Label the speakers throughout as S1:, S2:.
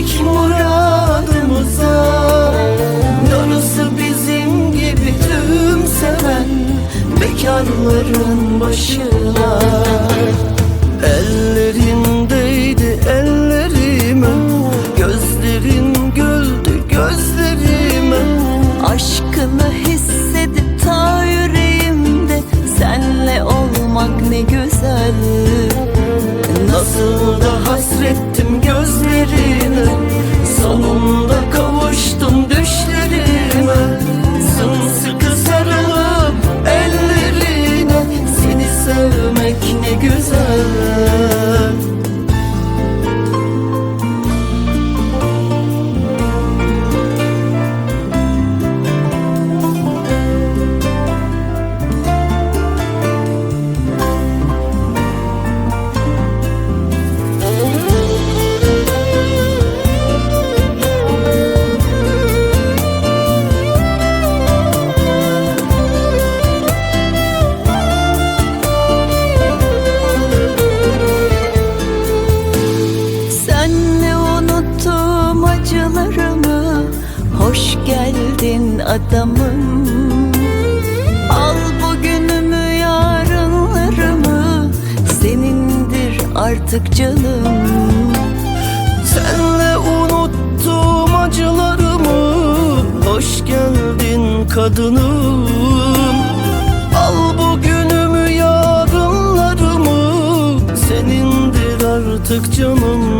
S1: Erdik muradımıza. Darısı bizim gibi tüm seven Bekarların başına
S2: sevmek ne güzel
S1: adamım. Al bugünümü yarınlarımı Senindir artık canım.
S2: Senle unuttum acılarımı Hoş geldin kadınım. Al bugünümü yarınlarımı Senindir artık canım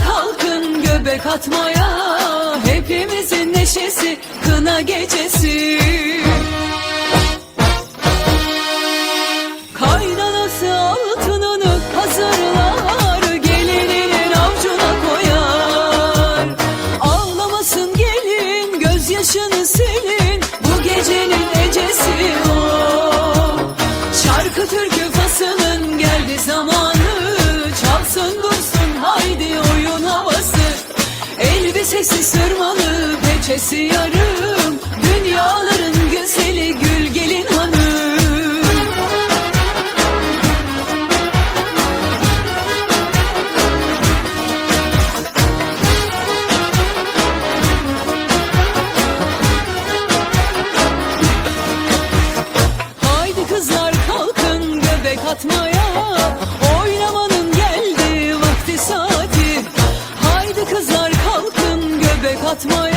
S3: göbek atmaya Hepimizin neşesi kına gecesi Elbisesi sırmalı peçesi yarım. Dünyaların güzeli gül gelin hanım. Haydi kızlar kalkın göbek atmaya göbek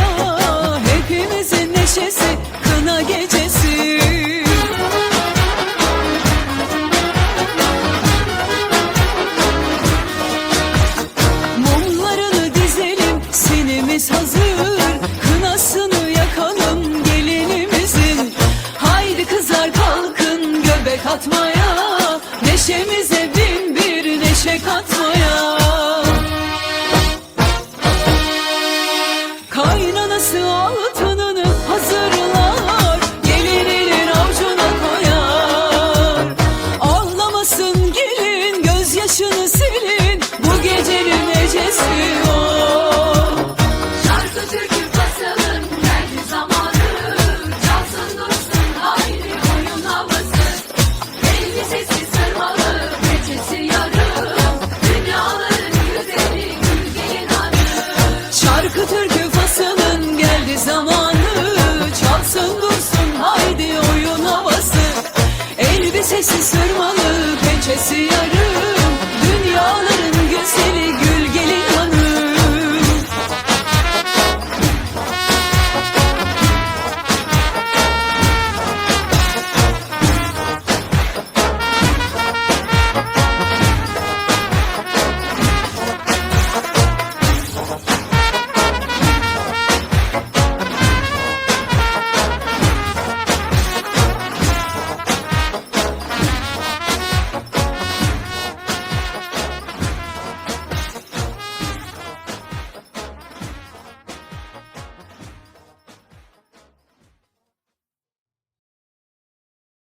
S3: 所